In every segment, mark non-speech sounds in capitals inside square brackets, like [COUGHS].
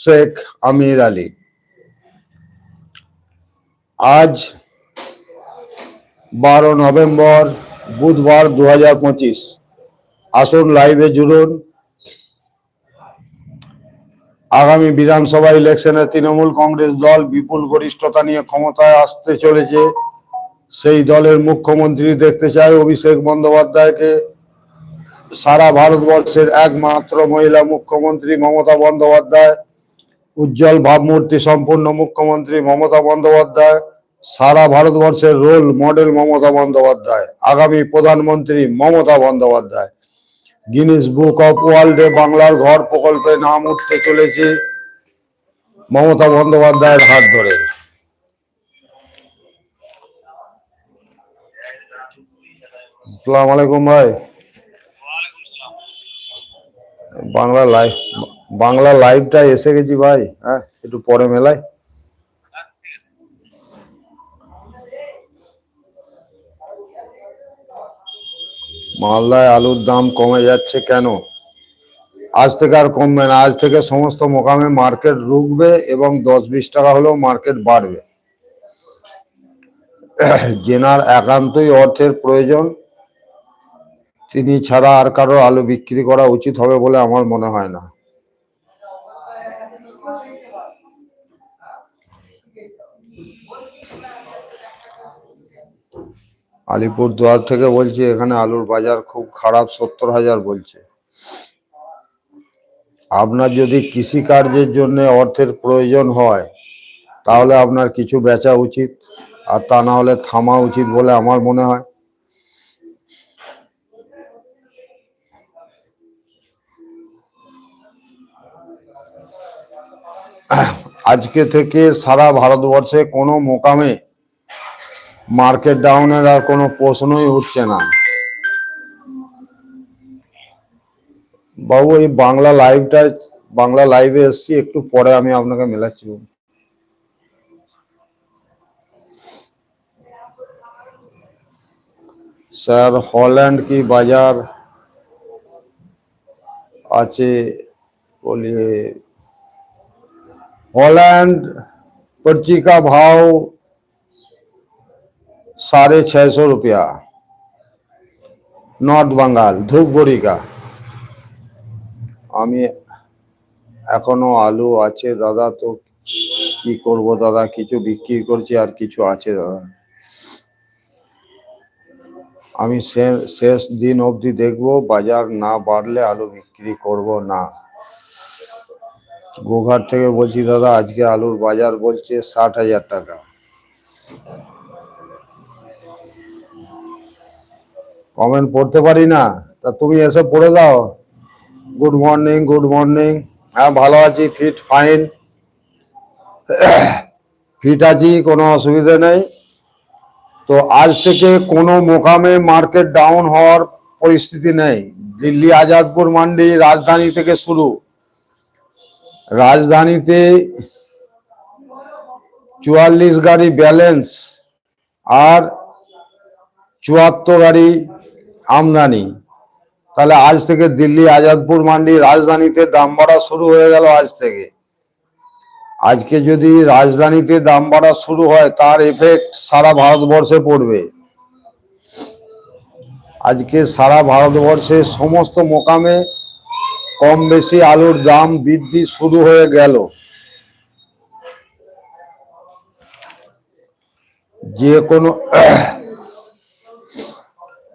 শেখ আমির আলী। আজ বারো নভেম্বর বুধবার দু হাজার পঁচিশ। আসুন লাইভে জুড়ুন। আগামী বিধানসভা ইলেকশনে তৃণমূল কংগ্রেস দল বিপুল গরিষ্ঠতা নিয়ে ক্ষমতায় আসতে চলেছে। সেই দলের মুখ্যমন্ত্রী দেখতে চায় অভিষেক বন্দ্যোপাধ্যায়কে। সারা ভারতবর্ষের একমাত্র মহিলা মুখ্যমন্ত্রী মমতা বন্দ্যোপাধ্যায়। উজ্জ্বল ভাবমূর্তি সম্পূর্ণ মুখ্যমন্ত্রী মমতা বন্দ্যোপাধ্যায়, সারা ভারতবর্ষের রোল মডেল মমতা বন্দ্যোপাধ্যায়, আগামী প্রধানমন্ত্রী Mamata Bandyopadhyay. Guinness book of ওয়ার্ল্ডে বাংলার ঘর প্রকল্পে নাম উঠতে চলেছে মমতা বন্দ্যোপাধ্যায়ের হাত ধরে। আসসালামু আলাইকুম ভাই। বাংলা লাইভ বাংলা লাইভটা এসে গেছি ভাই হ্যাঁ একটু পরে মেলায়। মালদায় আলুর দাম কমে যাচ্ছে কেন? আজ থেকে আর কমবে না, আজ থেকে সমস্ত মোকামে মার্কেট রুখবে এবং দশ বিশ টাকা হলেও মার্কেট বাড়বে। জেনার একান্তই অর্থের প্রয়োজন, তিনি ছাড়া আর কারও আলু বিক্রি করা উচিত হবে বলে আমার মনে হয় না। আলিপুর দুয়ার থেকে বলছি, এখানে আলুর বাজার খুব খারাপ, সত্তর হাজার বলছে। আপনার যদি কৃষি কার্যের জন্য অর্থের প্রয়োজন হয়, তাহলে আপনার কিছু বেচা উচিত, আর তা না হলে থামা উচিত বলে আমার মনে হয়। আজকে থেকে সারা ভারতবর্ষে কোনো মোকামে মার্কেট ডাউনের আর কোনো প্রশ্নই উঠছে না বাবু এই বাংলা লাইভটা বাংলা লাইভে এসছি একটু পরে আমি আপনাকে মেলাচ্ছি বাবু। স্যার হল্যান্ড কি বাজার আছে बोलिए हॉलैंड पर्ची का भाव साढ़े छह सौ रुपया নর্থ বাঙ্গাল ধূপগুড়ি কা আমি এখনো আলু আছে দাদা তো কি করব দাদা কিছু বিক্রি করছি আর কিছু আছে দাদা আমি শে- শেষ দিন অবধি দেখব বাজার না বাড়লে আলু বিক্রি করব না গোঘাট থেকে বলছি দাদা আজকে আলুর বাজার বলছে ষাট হাজার টাকা কমেন্ট পড়তে পারি না। তা তুমি এসে পড়ে দাও গুড মর্নিং গুড মর্নিং হ্যাঁ ভালো আছি ফিট ফাইন ফিট আছি, কোনো অসুবিধা নেই। তো আজ থেকে কোনো মোকামে মার্কেট ডাউন হওয়ার পরিস্থিতি নেই। দিল্লি, আজাদপুর, মান্ডি রাজধানী থেকে শুরু। রাজধানীতে চুয়াল্লিশ গাড়ি ব্যালেন্স আর চুয়াত্তর গাড়ি আমদানি। তাহলে আজ থেকে দিল্লি, আজাদপুর মান্ডি রাজধানীতে দাম বাড়া শুরু হয়ে গেল আজ থেকে। আজকে যদি রাজধানীতে দাম বাড়া শুরু হয়, তার এফেক্ট সারা ভারতবর্ষে পড়বে। আজকে সারা ভারতবর্ষে সমস্ত মোকামে কম বেশি আলুর দাম বৃদ্ধি শুরু হয়ে গেল। যে কোনো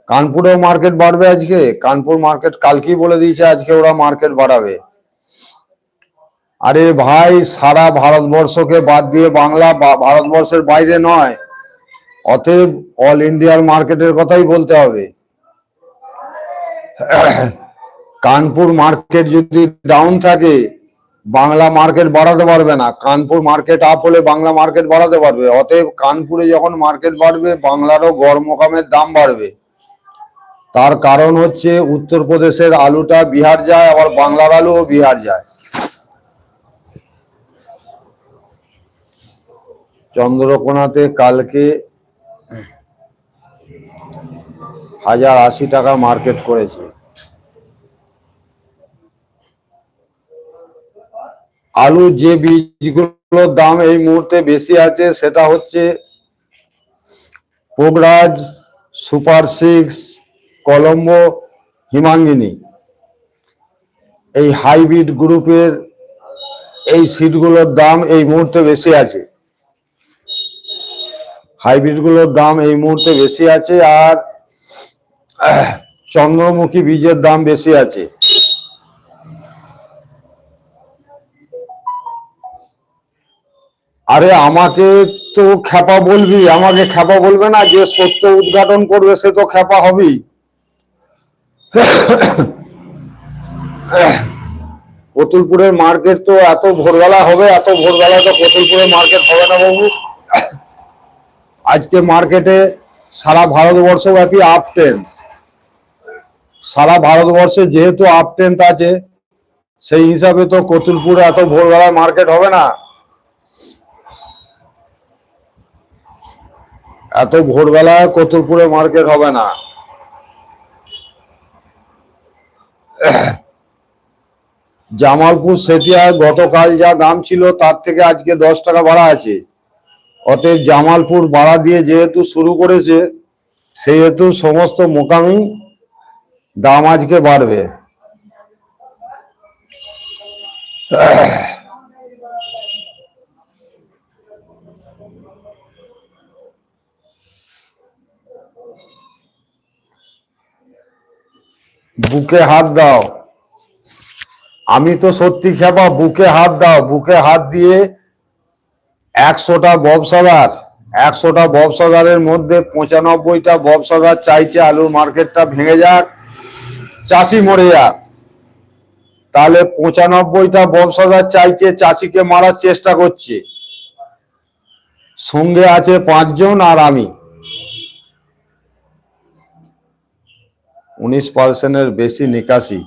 কানপুরেও মার্কেট বাড়বে আজকে, কানপুর মার্কেট কালকেই বলে দিয়েছে আজকে ওরা মার্কেট বাড়াবে। আরে ভাই, সারা ভারতবর্ষকে বাদ দিয়ে বাংলা ভারতবর্ষের বাইরে নয়, অতএব অল ইন্ডিয়ার মার্কেটের কথাই বলতে হবে। কানপুর মার্কেট যদি ডাউন থাকে, বাংলা মার্কেট বাড়াতে পারবে না। কানপুর মার্কেট আপ হলে বাংলা মার্কেট বাড়াতে পারবে। অতএব কানপুরে যখন মার্কেট বাড়বে, বাংলারও গড় মোকামের দাম বাড়বে। তার কারণ হচ্ছে উত্তরপ্রদেশের আলুটা বিহার যায়, আবার বাংলার আলুও বিহার যায়। চন্দ্রকোনাতে কালকে হাজার আশি টাকা মার্কেট করেছে। আলু যে বীজগুলোর দাম এই মুহূর্তে বেশি আছে, সেটা হচ্ছে পোগরাজ, সুপার সিক্স কলম্বো হিমাঙ্গিনী। এই হাইব্রিড গ্রুপের এই সিটগুলোর দাম এই মুহূর্তে বেশি আছে। হাইব্রিডগুলোর দাম এই মুহূর্তে বেশি আছে আর চন্দ্রমুখী বীজের দাম বেশি আছে। আরে আমাকে তো খ্যাপা বলবি, আমাকে খ্যাপা বলবে না যে সত্য উদ্ঘাটন করবে সে তো খ্যাপা হবেই। কতুলপুরের মার্কেট তো এত ভোরবেলা হবে, এত ভোরবেলা তো কতুলপুরের মার্কেট হবে না বাবু। আজকে মার্কেটে সারা ভারতবর্ষব্যাপী আপ টেন্থ সারা ভারতবর্ষে যেহেতু আপ টেন্থ আছে, সেই হিসাবে তো কতুলপুরে এত ভোরবেলায় মার্কেট হবে না। এত ভোরবেলায় কতুলপুরে মার্কেট হবে না। [COUGHS] জামালপুর সেটিয়ায় গতকাল যা দাম ছিল তার থেকে আজকে দশ টাকা বাড়া আছে। অতএব জামালপুর বাড়া দিয়ে যেহেতু শুরু করেছে, সেহেতু সমস্ত মোকামি দাম আজকে বাড়বে। [COUGHS] বুকে হাত দাও। আমি তো সত্যি খেপা, বুকে হাত দাও। বুকে হাত দিয়ে একশোটা ব্যবসাদার একশোটা ব্যবসাদারের মধ্যে পঁচানব্বইটা ব্যবসাদার চাইছে আলুর মার্কেটটা ভেঙে যাক। চাষি মরে যাক। তাহলে পঁচানব্বইটা ব্যবসাদার চাইছে, চাষিকে মারার চেষ্টা করছে। সঙ্গে আছে পাঁচজন আর আমি। উনিশ পার্সেন্টের বেশি নিকাশি।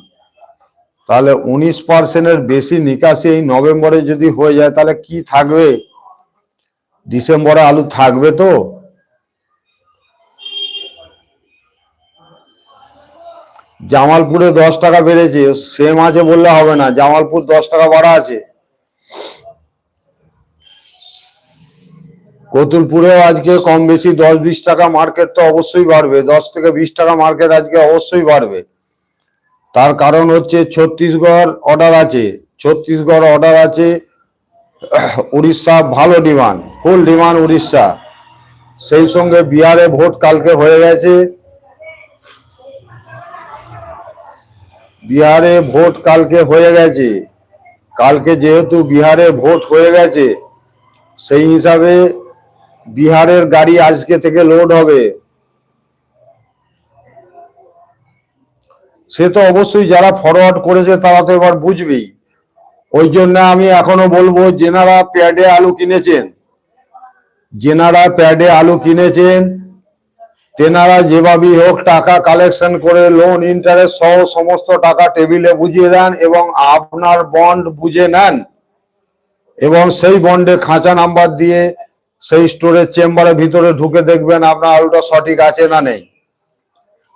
তাহলে উনিশ পার্সেন্টের বেশি নিকাশি এই নভেম্বরে যদি হয়ে যায়, তাহলে কি থাকবে? ডিসেম্বরে আলু থাকবে তো? জামালপুরে দশ টাকা বেড়েছে, সেম আছে বললে হবে না। জামালপুর দশ টাকা বাড়া আছে। কতুলপুরেও আজকে কম বেশি দশ বিশ টাকা মার্কেট তো অবশ্যই বাড়বে। দশ থেকে বিশ টাকা মার্কেট আজকে অবশ্যই বাড়বে। তার কারণ হচ্ছে ছত্তিশগড় অর্ডার আছে। ছত্তিশগড় অর্ডার আছে, উড়িষ্যা ভালো ডিমান্ড ফুল ডিমান্ড উড়িষ্যা। সেই সঙ্গে বিহারে ভোট কালকে হয়ে গেছে। বিহারে ভোট কালকে হয়ে গেছে। কালকে যেহেতু বিহারে ভোট হয়ে গেছে, সেই হিসাবে বিহারের গাড়ি আজকে থেকে লোড হবে। সে তো অবশ্যই যারা ফরওয়ার্ড করেছে তারা তো এবার বুঝবেই। ওই জন্য আমি এখনও বলব, যেনারা প্যাডে আলু কিনেছেন, যেনারা প্যাডে আলু কিনেছেন, তেনারা যেভাবেই হোক টাকা কালেকশন করে লোন ইন্টারেস্ট সহ সমস্ত টাকা টেবিলে বুঝিয়ে দেন এবং আপনার বন্ড বুঝে নেন এবং সেই বন্ডে খাঁচা নাম্বার দিয়ে সেই স্টোরের চেম্বারের ভিতরে ঢুকে দেখবেন আপনার আলুটা সঠিক আছে না নেই।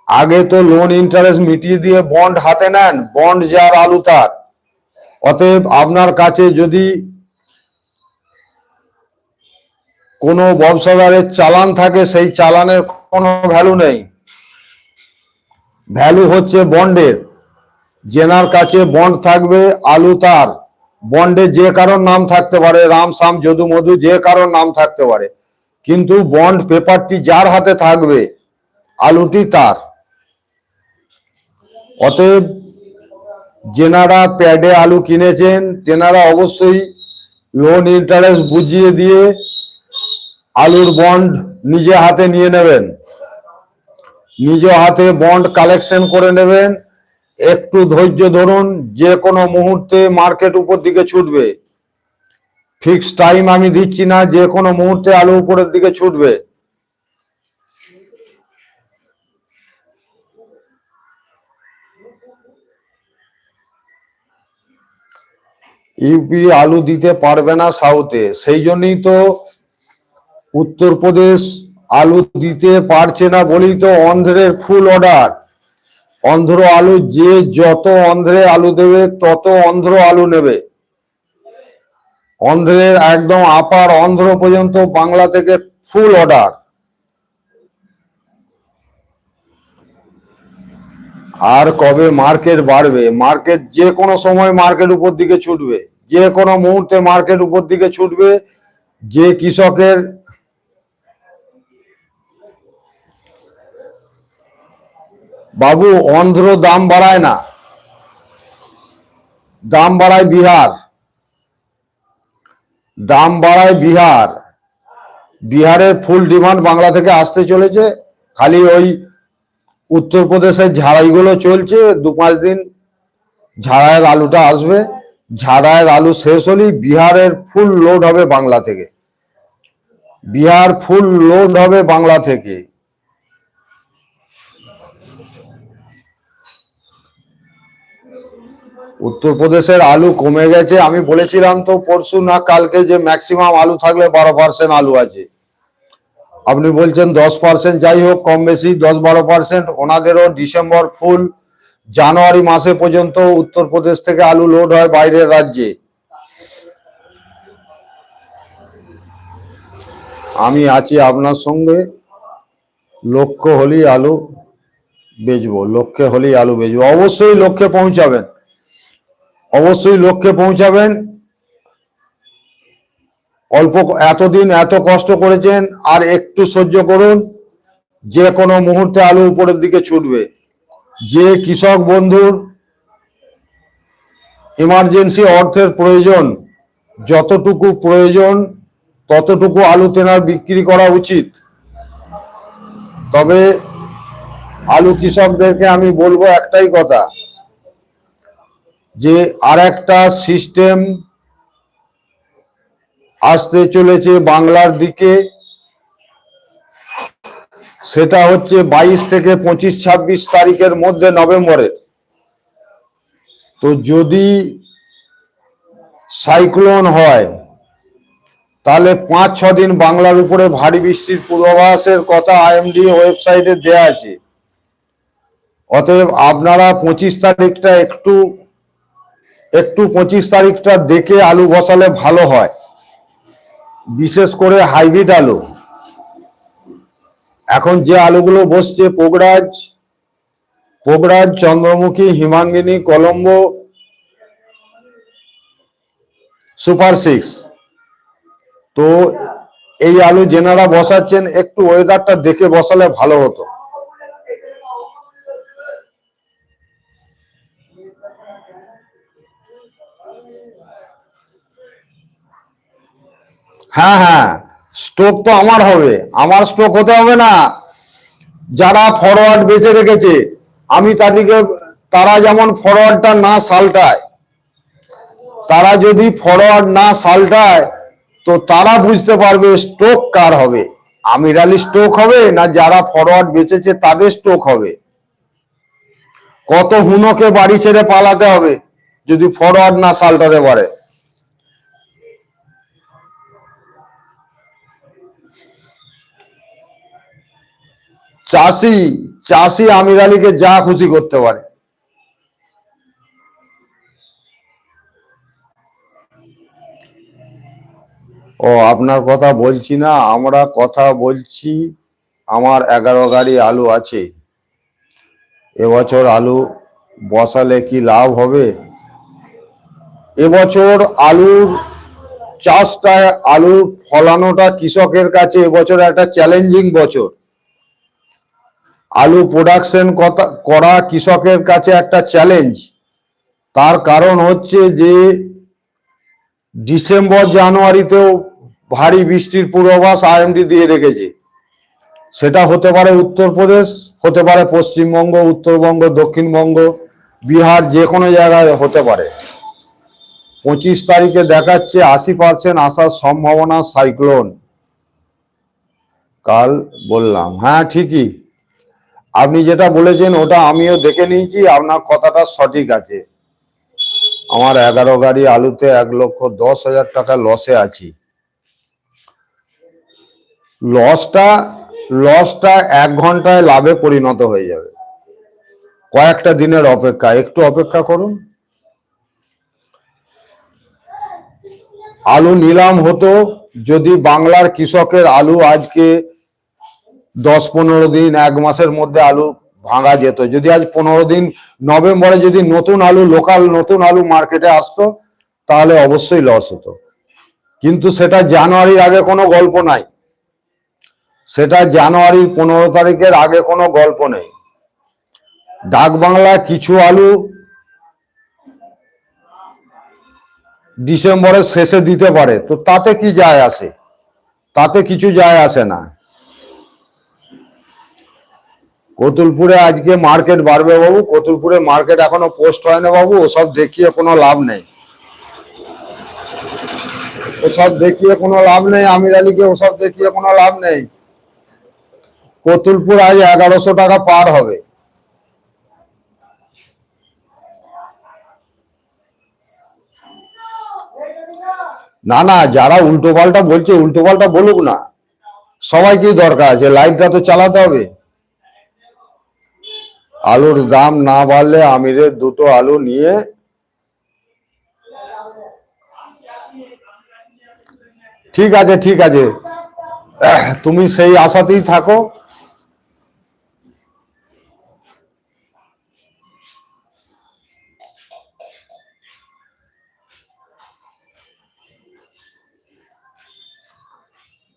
আগে তো লোন ইন্টারেস্ট মিটিয়ে দিয়ে বন্ড হাতে নেন বন্ড যার আলু তার। অতএব আপনার কাছে যদি কোনো ব্যবসাদারের চালান থাকে, সেই চালানের কোনো ভ্যালু নেই। ভ্যালু হচ্ছে বন্ডের জেনার কাছে বন্ড থাকবে, আলু তার। বন্ডে যে কারোর নাম থাকতে পারে, রাম সাম যদু মধু যে কারোর নাম থাকতে পারে, কিন্তু বন্ড পেপারটি যার হাতে থাকবে, আলুটি তার। অতএব যেনারা প্যাডে আলু কিনেছেন, তেনারা অবশ্যই লোন ইন্টারেস্ট বুঝিয়ে দিয়ে আলুর বন্ড নিজে হাতে নিয়ে নেবেন। নিজ হাতে বন্ড কালেকশন করে নেবেন। একটু ধৈর্য ধরুন, যে কোনো মুহূর্তে মার্কেট উপর দিকে ছুটবে। ফিক্স টাইম আমি দিচ্ছি না, যে কোনো মুহূর্তে আলু উপরের দিকে ছুটবে। ইউপি আলু দিতে পারবে না সাউথে, সেই জন্যই তো উত্তরপ্রদেশ আলু দিতে পারছে না বলেই তো অন্ধ্রের ফুল অর্ডার। অন্ধ্র আলু যে যত অন্ধ্রে আলু দেবে, তত অন্ধ্র আলু নেবে। অন্ধ্রের একদম আপার অন্ধ্র পর্যন্ত বাংলা থেকে ফুল অর্ডার। আর কবে মার্কেট বাড়বে? মার্কেট যে কোনো সময় মার্কেট উপর দিকে ছুটবে। যে কোনো মুহূর্তে মার্কেট উপর দিকে ছুটবে। যে কৃষকের বাবু, অন্ধ্র দাম বাড়ায় না। দাম বাড়ায় বিহার। দাম বাড়ায় বিহার। বিহারের ফুল ডিমান্ড বাংলা থেকে আসতে চলেছে। খালি ওই উত্তরপ্রদেশের ঝাড়াইগুলো চলছে। দু পাঁচ দিন ঝাড়াইয়ের আলুটা আসবে। ঝাড়াইয়ের আলু শেষ হলেই বিহারের ফুল লোড হবে বাংলা থেকে। বিহার ফুল লোড হবে বাংলা থেকে। উত্তরপ্রদেশের আলু কমে গেছে। আমি বলেছিলাম তো পরশু না, কালকে যে ম্যাক্সিমাম আলু থাকলে বারো পার্সেন্ট আলু আছে। আপনি বলছেন দশ পার্সেন্ট যাই হোক, কম বেশি, দশ বারো পার্সেন্ট ওনাদেরও ডিসেম্বর ফুল, জানুয়ারি মাসে পর্যন্ত উত্তরপ্রদেশ থেকে আলু লোড হয় বাইরের রাজ্যে। আমি আছি আপনার সঙ্গে। লক্ষ্য হলেই আলু বেচবো, লক্ষ্যে হলেই আলু বেচবো। অবশ্যই লক্ষ্যে পৌঁছাবেন। অবশ্যই লক্ষ্যে পৌঁছাবেন। অল্প এতদিন এত কষ্ট করেছেন, আর একটু সহ্য করুন যে কোনো মুহূর্তে আলু উপরের দিকে ছুটবে। যে কৃষক বন্ধুর ইমার্জেন্সি অর্থের প্রয়োজন, যতটুকু প্রয়োজন, ততটুকু আলু তেনার বিক্রি করা উচিত। তবে আলু কৃষকদেরকে আমি বলব একটাই কথা যে আর একটা সিস্টেম আসতে চলেছে বাংলার দিকে, সেটা হচ্ছে বাইশ থেকে পঁচিশ ছাব্বিশ তারিখের মধ্যে নভেম্বরের। তো যদি সাইক্লোন হয়, তাহলে পাঁচ ছ দিন বাংলার উপরে ভারী বৃষ্টির পূর্বাভাসের কথা আইএমডি ওয়েবসাইটে দেয়া আছে। অতএব আপনারা পঁচিশ তারিখটা একটু একটু পঁচিশ তারিখটা দেখে আলু বসালে ভালো হয়। বিশেষ করে হাইব্রিড আলু। এখন যে আলুগুলো বসছে, পোগরাজ পোগরাজ, চন্দ্রমুখী, হিমাঙ্গিনী, কলম্বো, সুপার সিক্স। তো এই আলু যেনারা বসাচ্ছেন, একটু ওয়েদারটা দেখে বসালে ভালো হতো। হ্যাঁ হ্যাঁ স্ট্রোক তো আমার হবে, আমার স্ট্রোক হতে হবে না। যারা ফরওয়ার্ড বেঁচে রেখেছে, আমি তাদেরকে, তারা যেমন ফরওয়ার্ডটা না সালটায়, তারা যদি ফরওয়ার্ড না সালটায়, তো তারা বুঝতে পারবে স্ট্রোক কার হবে। আমির আলী স্ট্রোক হবে না যারা ফরওয়ার্ড বেঁচেছে তাদের স্ট্রোক হবে। কত হুনোকে বাড়ি ছেড়ে পালাতে হবে, যদি ফরওয়ার্ড না সালটাতে পারে। চাষি চাষি আমির আলীকে যা খুশি করতে পারে। ও, আপনার কথা বলছি না, আমরা কথা বলছি, আমার এগারো গাড়ি আলু আছে। এবছর আলু বসালে কি লাভ হবে? এবছর আলুর চাষটা আলুর ফলানোটা কৃষকের কাছে এবছর একটা চ্যালেঞ্জিং বছর। আলু প্রোডাকশন করা কৃষকের কাছে একটা চ্যালেঞ্জ তার কারণ হচ্ছে যে, ডিসেম্বর, জানুয়ারিতেও ভারী বৃষ্টির পূর্বাভাস আইএমডি দিয়ে রেখেছে। সেটা হতে পারে উত্তরপ্রদেশ, হতে পারে পশ্চিমবঙ্গ, উত্তরবঙ্গ, দক্ষিণবঙ্গ, বিহার, যে কোনো জায়গায় হতে পারে। পঁচিশ তারিখে দেখাচ্ছে আশি পার্সেন্ট আসার সম্ভাবনা সাইক্লোন কাল বললাম। হ্যাঁ ঠিকই। আপনি যেটা বলেছেন, ওটা আমিও দেখে নিয়েছি, আপনার কথাটা সঠিক আছে। আমার এগারো গাড়ি আলুতে এক লক্ষ দশ হাজার টাকা লসে আছি। লসটা লসটা এক ঘন্টায় লাভে পরিণত হয়ে যাবে। কয়েকটা দিনের অপেক্ষা, একটু অপেক্ষা করুন। আলু নিলাম হতো, যদি বাংলার কৃষকের আলু আজকে দশ পনেরো দিন, এক মাসের মধ্যে আলু ভাঙা যেত। যদি আজ পনেরো দিন, নভেম্বরে যদি নতুন আলু, লোকাল নতুন আলু মার্কেটে আসতো, তাহলে অবশ্যই লস হতো। কিন্তু সেটা জানুয়ারির আগে কোনো গল্প নাই। সেটা জানুয়ারির পনেরো তারিখের আগে কোনো গল্প নেই। ডাক বাংলা কিছু আলু ডিসেম্বরের শেষে দিতে পারে। তো তাতে কি যায় আসে? তাতে কিছু যায় আসে না। কতুলপুরে আজকে মার্কেট বাড়বে বাবু। কতুলপুরে মার্কেট এখনও পোস্ট হয় না বাবু। ওসব দেখিয়ে কোনো লাভ নেই। ওসব দেখিয়ে কোনো লাভ নেই। আমির আলীকে ওসব দেখিয়ে কোনো লাভ নেই। কতুলপুর আজ এগারোশো টাকা পার হবে। না না, যারা উল্টো পাল্টা বলছে, উল্টো পাল্টা বলুক না। সবাইকেই দরকার আছে। লাইভটা তো চালাতে হবে। আলুর দাম না বাড়লে আমিরের দুটো আলু নিয়ে ঠিক আছে ঠিক আছে। তুমি সেই আশাতেই থাকো।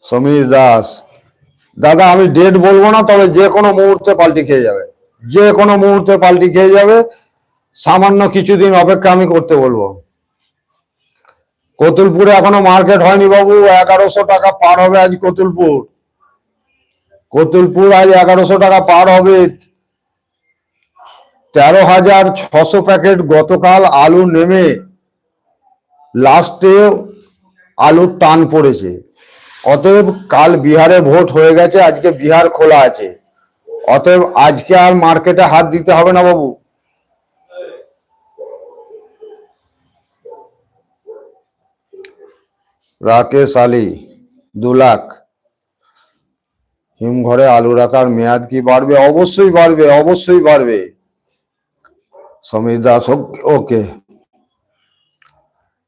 সমীর দাস। দাদা, আমি ডেট বলব না, তবে যে কোনো মুহূর্তে পাল্টি খেয়ে যাবে। যে কোনো মুহূর্তে পাল্টি খেয়ে যাবে, সামান্য কিছুদিন অপেক্ষা আমি করতে বলব। কতুলপুরে এখনও মার্কেট হয়নি বাবু, এগারোশো টাকা পার হবে আজ কতুলপুর। কতুলপুর আজ এগারোশো টাকা পার হবে। তেরো হাজার ছশো প্যাকেট গতকাল আলু নেমে, লাস্টে আলুর টান পড়েছে। অতএব কাল বিহারে ভোট হয়ে গেছে, আজকে বিহার খোলা আছে। অতএব আজকে আর মার্কেটে হাত দিতে হবে না বাবু। রাকেশ আলী, দু লাখ। হিমঘরে আলু রাখার মেয়াদ কি বাড়বে? অবশ্যই বাড়বে অবশ্যই বাড়বে। সমীর দাস ওকে।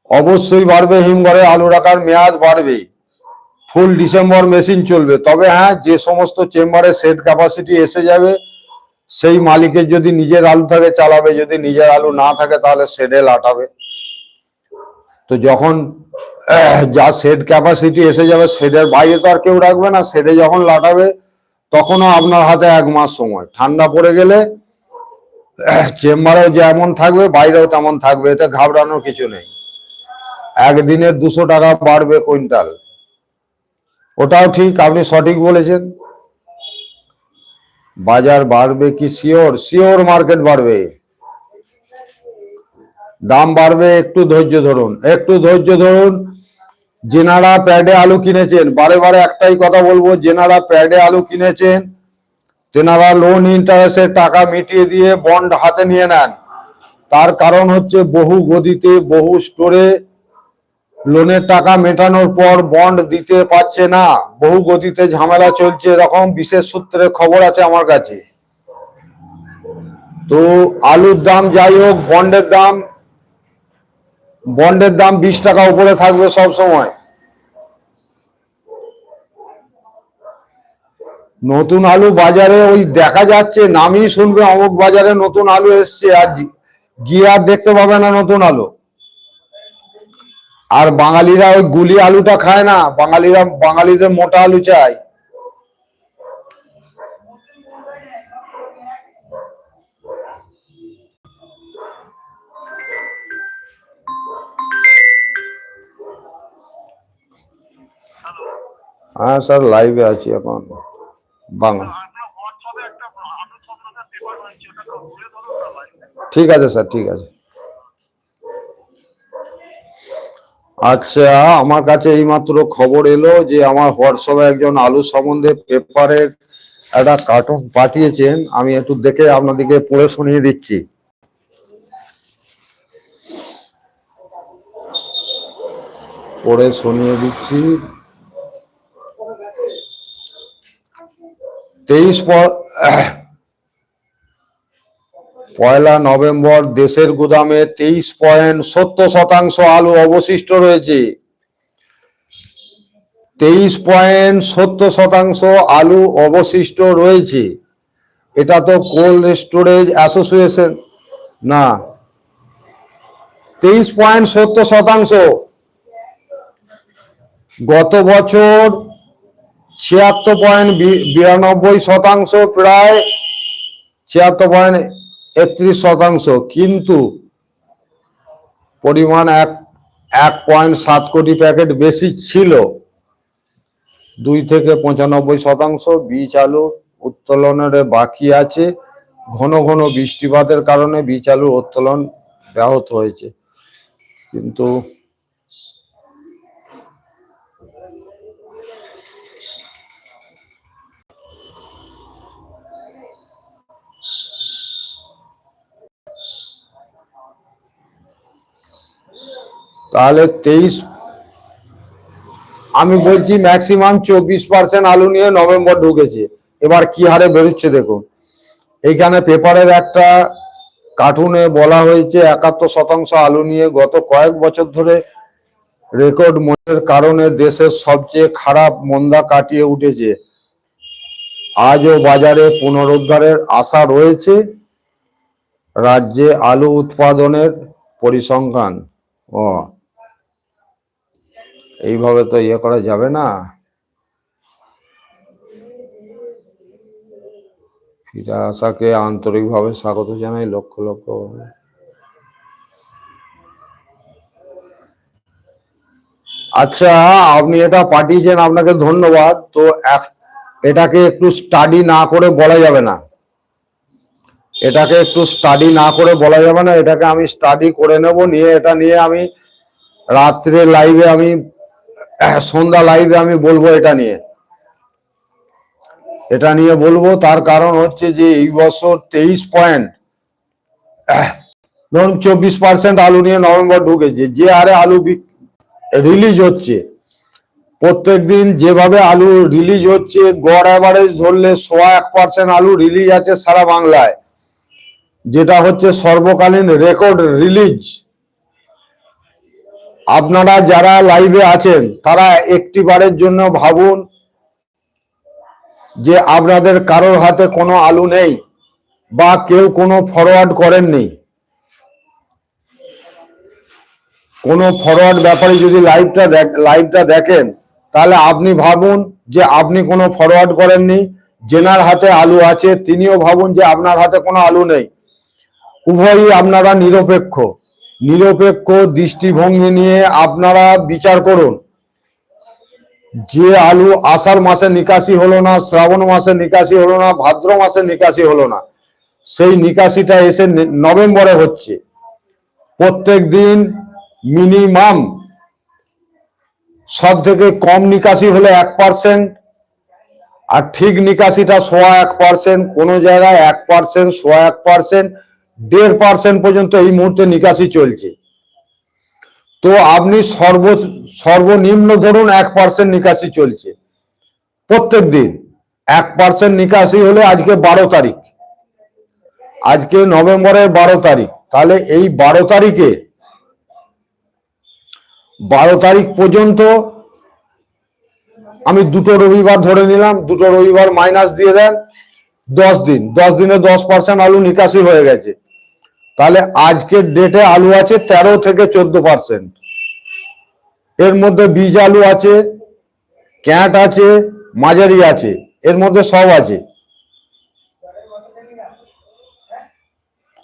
অবশ্যই বাড়বে হিমঘরে আলু রাখার মেয়াদ বাড়বে ফুল ডিসেম্বর মেশিন চলবে। তবে হ্যাঁ যে সমস্ত চেম্বারে সেট ক্যাপাসিটি এসে যাবে, সেই মালিকের যদি নিজের আলু থাকে, চালাবে। যদি নিজের আলু না থাকে, তাহলে শেডে লাটাবে। তো যখন যা সেট ক্যাপাসিটি এসে যাবে শেডের বাইরে তো আর কেউ রাখবে না। শেডে যখন লাটাবে, তখনও আপনার হাতে এক মাস সময়। ঠান্ডা পড়ে গেলে চেম্বারেও যেমন থাকবে, বাইরেও তেমন থাকবে। এতে ঘাবড়ানোর কিছু নেই। একদিনে দুশো টাকা বাড়বে কুইন্টাল। ওটাও ঠিক, আপনি সঠিক বলেছেন। বাজার বাড়বে কি? শিওর শিওর মার্কেট বাড়বে। দাম বাড়বে, একটু ধৈর্য ধরুন, একটু ধৈর্য ধরুন। যেনারা প্যাডে আলু কিনেছেন, বারে বারে একটাই কথা বলব, যেনারা প্যাডে আলু কিনেছেন, তেনারা লোন ইন্টারেস্টের টাকা মিটিয়ে দিয়ে বন্ড হাতে নিয়ে নেন। তার কারণ হচ্ছে বহু গদিতে, বহু স্টোরে লোনের টাকা মেটানোর পর বন্ড দিতে পারছে না। বহু গতিতে ঝামেলা চলছে এরকম বিশেষ সূত্রে খবর আছে আমার কাছে। তো আলুর দাম যাই হোক বন্ডের দাম বন্ডের দাম বিশ টাকা উপরে থাকবে সব সময়। নতুন আলু বাজারে ওই দেখা যাচ্ছে, নামই শুনবে, অমুক বাজারে নতুন আলু এসছে, আর গিয়ে আর দেখতে পাবে না নতুন আলু। আর বাঙালিরা ওই গুলি আলুটা খায় না বাঙালিরা বাঙালিদের মোটা আলু চাই হ্যাঁ স্যার লাইভে আছি এখন। বাংলা ঠিক আছে স্যার ঠিক আছে। আচ্ছা আমার কাছে এইমাত্র খবর এলো যে আমার হোয়াটসঅ্যাপে একজন আলু সম্বন্ধে পেপারের একটা কার্টুন পাঠিয়েছেন। আমি একটু দেখে আপনাদেরকে পড়ে শুনিয়ে দিচ্ছি। পড়ে শুনিয়ে দিচ্ছি। তেইশ পয়লা নভেম্বর দেশের গুদামে তেইশ পয়েন্ট সত্তর শতাংশ আলু অবশিষ্ট রয়েছে। তেইশ পয়েন্ট সত্তর শতাংশ আলু অবশিষ্ট রয়েছে। এটা তো কোল্ড স্টোরেজ অ্যাসোসিয়েশন, না। তেইশ পয়েন্ট সত্তর শতাংশ। গত বছর ছিয়াত্তর পয়েন্ট বিরানব্বই শতাংশ প্রায় ছিয়াত্তর পয়েন্ট একত্রিশ শতাংশ, কিন্তু পরিমাণ এক এক পয়েন্ট সাত কোটি প্যাকেট বেশি ছিল। দুই থেকে পঁচানব্বই শতাংশ বীজ আলু উত্তোলনের বাকি আছে। ঘন ঘন বৃষ্টিপাতের কারণে বীজ আলুর উত্তোলন ব্যাহত হয়েছে। কিন্তু তাহলে তেইশ, আমি বলছি ম্যাক্সিমাম চব্বিশ পার্সেন্ট আলু নিয়ে নভেম্বর ঢুকেছে। এবার কি হারে বেরোচ্ছে দেখুন। এইখানে পেপারের একটা কার্টুনে বলা হয়েছে, একাত্তর শতাংশ আলু নিয়ে গত কয়েক বছর ধরে রেকর্ড মনের কারণে দেশের সবচেয়ে খারাপ মন্দা কাটিয়ে উঠেছে। আজও বাজারে পুনরুদ্ধারের আশা রয়েছে। রাজ্যে আলু উৎপাদনের পরিসংখ্যান, ও এইভাবে তো ইয়ে করা যাবে না। ফিরে আসাকে আন্তরিকভাবে স্বাগত জানাই, লক্ষ লক্ষ। আচ্ছা আপনি এটা পাঠিয়েছেন, আপনাকে ধন্যবাদ। তো এটাকে একটু স্টাডি না করে বলা যাবে না। এটাকে একটু স্টাডি না করে বলা যাবে না, এটাকে আমি স্টাডি করে নেব, নিয়ে এটা নিয়ে আমি রাত্রে লাইভে আমি [CLEARS THROAT] সন্ধ্যা লাইভে আমি বলব এটা নিয়ে। এটা নিয়ে বলব, তার কারণ হচ্ছে যে এই বছর তেইশ পয়েন্ট [CLEARS THROAT] ধরুন চব্বিশ পার্সেন্ট আলু নিয়ে নভেম্বর ঢুকেছে, যে হারে আলু রিলিজ হচ্ছে, প্রত্যেক দিন যেভাবে আলু রিলিজ হচ্ছে, গড় অ্যাভারেজ ধরলে সোয়া এক পার্সেন্ট আলু রিলিজ আছে সারা বাংলায়, যেটা হচ্ছে সর্বকালীন রেকর্ড রিলিজ আপনারা যারা লাইভে আছেন, তারা একটি বারের জন্য ভাবুন যে আপনাদের কারোর হাতে কোনো আলু নেই বা কেউ কোনো ফরওয়ার্ড করেননি। কোনো ফরওয়ার্ড ব্যাপারে যদি লাইভটা দেখ লাইভটা দেখেন, তাহলে আপনি ভাবুন যে আপনি কোনো ফরওয়ার্ড করেননি জেনার হাতে আলু আছে, তিনিও ভাবুন যে আপনার হাতে কোনো আলু নেই। উভয়ই আপনারা নিরপেক্ষ। নিরপেক্ষ দৃষ্টিভঙ্গি নিয়ে আপনারা বিচার করুন। যে আলু আষাঢ় মাসে নিকাশি হলো না, শ্রাবণ মাসে নিকাশি হলো না, ভাদ্র মাসে নিকাশি হলো না, সেই নিকাশিটা এসে নভেম্বরে হচ্ছে। প্রত্যেক দিন মিনিমাম সব থেকে কম নিকাশি হলো এক পার্সেন্ট আর ঠিক নিকাশিটা সোয়া এক পার্সেন্ট, কোনো জায়গায় এক পার্সেন্ট, সোয়া এক পার্সেন্ট দেড় পার্সেন্ট পর্যন্ত এই মুহূর্তে নিকাশি চলছে। তো আপনি সর্ব, সর্বনিম্ন ধরুন এক পার্সেন্ট নিকাশি চলছে। প্রত্যেক দিন এক পার্সেন্ট নিকাশি হলে আজকে বারো তারিখ। আজকে নভেম্বরের বারো তারিখ। তাহলে এই বারো তারিখে, বারো তারিখ পর্যন্ত আমি দুটো রবিবার ধরে নিলাম, দুটো রবিবার মাইনাস দিয়ে দেন, দশ দিন। দশ দিনে দশ পার্সেন্ট আলু নিকাশি হয়ে গেছে। তাহলে আজকের ডেটে আলু আছে তেরো থেকে চোদ্দ পার্সেন্ট এর মধ্যে বীজ আলু আছে, ক্যাট আছে, মাঝারি আছে, এর মধ্যে সব আছে।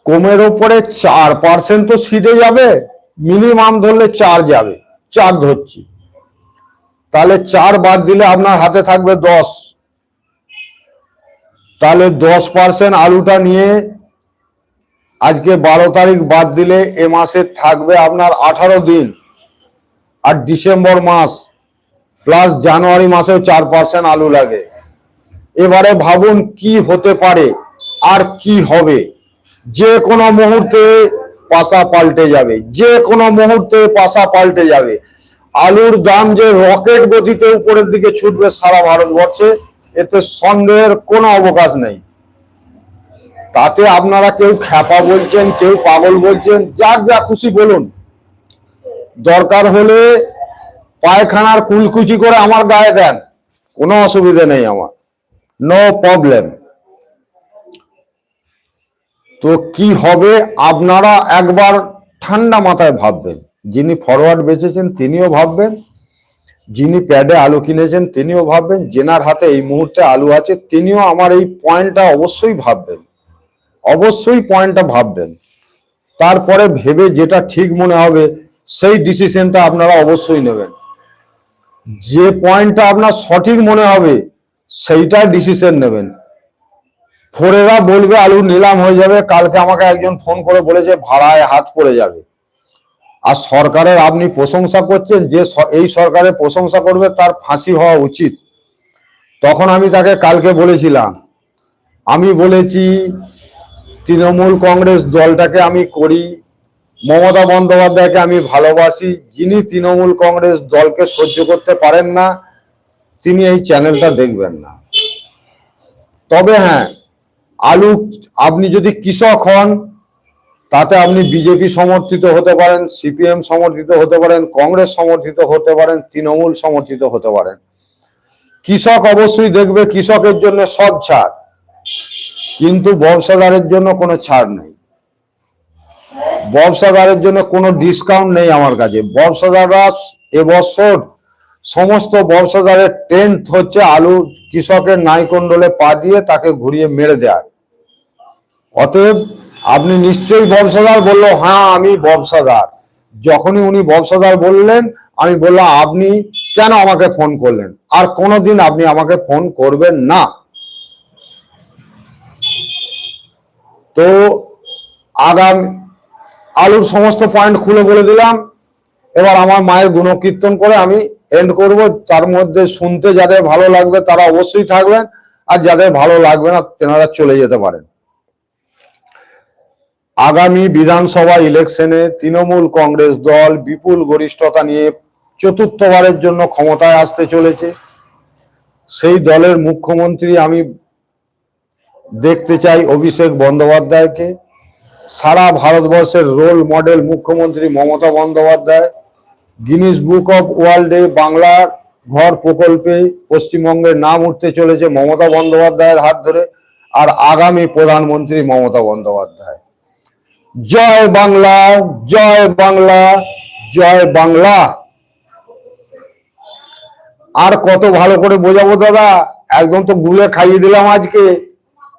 কমের ওপরে চার পার্সেন্ট তো সিটে যাবে মিনিমাম ধরলে চার যাবে, চার ধরছি। তাহলে চার বাদ দিলে আপনার হাতে থাকবে দশ। তাহলে দশ পার্সেন্ট আলুটা নিয়ে আজকে বারো তারিখ বাদ দিলে এ মাসে থাকবে আপনার আঠারো দিন। আর ডিসেম্বর মাস প্লাস জানুয়ারি মাসেও চার পার্সেন্ট আলু লাগে। এবারে ভাবুন কি হতে পারে আর কি হবে। যে কোনো মুহূর্তে পাশা পাল্টে যাবে। যে কোনো মুহূর্তে পাশা পাল্টে যাবে। আলুর দাম যে রকেট গতিতে উপরের দিকে ছুটবে সারা ভারতবর্ষে, এতে সন্দেহের কোনো অবকাশ নেই। তাতে আপনারা কেউ খ্যাপা বলছেন, কেউ পাগল বলছেন, যার যা খুশি বলুন। দরকার হলে পায়খানার কুলকুচি করে আমার গায়ে দেন, কোনো অসুবিধা নেই আমার। নো প্রবলেম তো কি হবে, আপনারা একবার ঠান্ডা মাথায় ভাববেন। যিনি ফরওয়ার্ড বেচেছেন, তিনিও ভাববেন। যিনি প্যাডে আলু কিনেছেন, তিনিও ভাববেন। জেনার হাতে এই মুহূর্তে আলু আছে, তিনিও আমার এই পয়েন্টটা অবশ্যই ভাববেন। অবশ্যই পয়েন্টটা ভাববেন। তারপরে ভেবে যেটা ঠিক মনে হবে, সেই ডিসিশনটা আপনারা অবশ্যই নেবেন। যে পয়েন্টটা আপনার সঠিক মনে হবে, সেইটা ডিসিশন নেবেন। ফোরেরা বলবে, আলু নিলাম হয়ে যাবে, কালকে আমাকে একজন ফোন করে বলেছে, ভাড়ায় হাত পড়ে যাবে। আর সরকারের আপনি প্রশংসা করছেন, যে এই সরকারের প্রশংসা করবে, তার ফাঁসি হওয়া উচিত। তখন আমি তাকে কালকে বলেছিলাম। আমি বলেছি তৃণমূল কংগ্রেস দলটাকে আমি করি, মমতা বন্দ্যোপাধ্যায়কে আমি ভালোবাসি। যিনি তৃণমূল কংগ্রেস দলকে সহ্য করতে পারেন না, তিনি এই চ্যানেলটা দেখবেন না। তবে হ্যাঁ আলু, আপনি যদি কৃষক হন, তাতে আপনি বিজেপি সমর্থিত হতে পারেন, সিপিএম সমর্থিত হতে পারেন, কংগ্রেস সমর্থিত হতে পারেন, তৃণমূল সমর্থিত হতে পারেন। কৃষক অবশ্যই দেখবে, কৃষকের জন্য সব ছাড়। কিন্তু ব্যবসাদারের জন্য কোনো ছাড় নেই। ব্যবসাদারের জন্য কোনো ডিসকাউন্ট নেই আমার কাছে। ব্যবসাদাররা এবছর সমস্ত ব্যবসাদারের টেন্থ হচ্ছে আলু কৃষকের নাইকন্ডলে পা দিয়ে তাকে ঘুরিয়ে মেরে দেয় অতএব আপনি নিশ্চয়ই ব্যবসাদার বলল হ্যাঁ আমি ব্যবসাদার। যখনই উনি ব্যবসাদার বললেন, আমি বললাম, আপনি কেন আমাকে ফোন করলেন? আর কোনোদিন আপনি আমাকে ফোন করবেন না। তো আগাম আলুর সমস্ত পয়েন্ট খুলে বলে দিলাম। এবার আমার মায়ের গুণকীর্তন করে আমি এন্ড করব। তার মধ্যে শুনতে যাদের ভালো লাগবে তারা অবশ্যই থাকবেন। আর যাদের ভালো লাগবে না, তেনারা চলে যেতে পারেন। আগামী বিধানসভা ইলেকশনে তৃণমূল কংগ্রেস দল বিপুল গরিষ্ঠতা নিয়ে চতুর্থবারের জন্য ক্ষমতায় আসতে চলেছে। সেই দলের মুখ্যমন্ত্রী আমি দেখতে চাই অভিষেক বন্দ্যোপাধ্যায়কে। সারা ভারতবর্ষের রোল মডেল মুখ্যমন্ত্রী Mamata Bandyopadhyay. Guinness book of ওয়ার্ল্ডে বাংলার ঘর প্রকল্পে পশ্চিমবঙ্গের নাম উঠতে চলেছে মমতা বন্দ্যোপাধ্যায়ের হাত ধরে আর আগামী প্রধানমন্ত্রী মমতা বন্দ্যোপাধ্যায়। জয় বাংলা জয় বাংলা জয় বাংলা। আর কত ভালো করে বোঝাবো দাদা? একদম তো গুলে খাইয়ে দিলাম আজকে।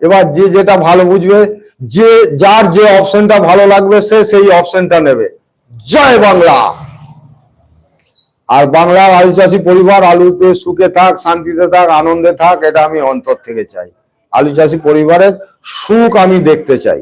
এবার যে যেটা ভালো বুঝবে, যে যার যে অপশনটা ভালো লাগবে, সে সেই অপশনটা নেবে। জয় বাংলা! আর বাংলার আলু চাষি পরিবার, আলুতে সুখে থাক, শান্তিতে থাক, আনন্দে থাক, এটা আমি অন্তর থেকে চাই। আলু চাষি পরিবারের সুখ আমি দেখতে চাই।